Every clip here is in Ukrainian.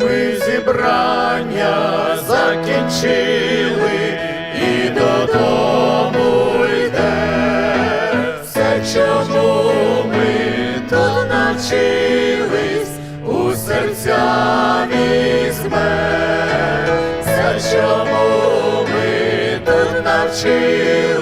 зібрання закінчили і додому йде. Все, чому ми тут навчились, у серця візьме. Все, чому ми тут навчились,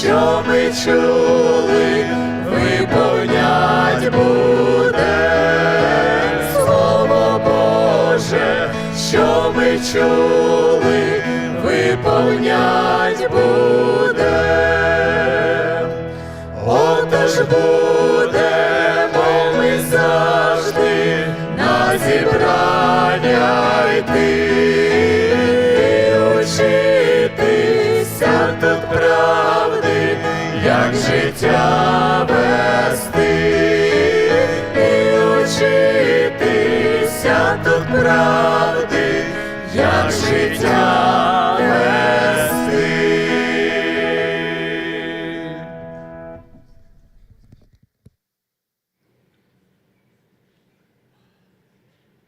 що ми чули, виповнять буде. Слово Боже, що ми чули, виповнять буде. Отож будемо ми завжди на зібрання йти, як життя вести, і учитися тут правди, як життя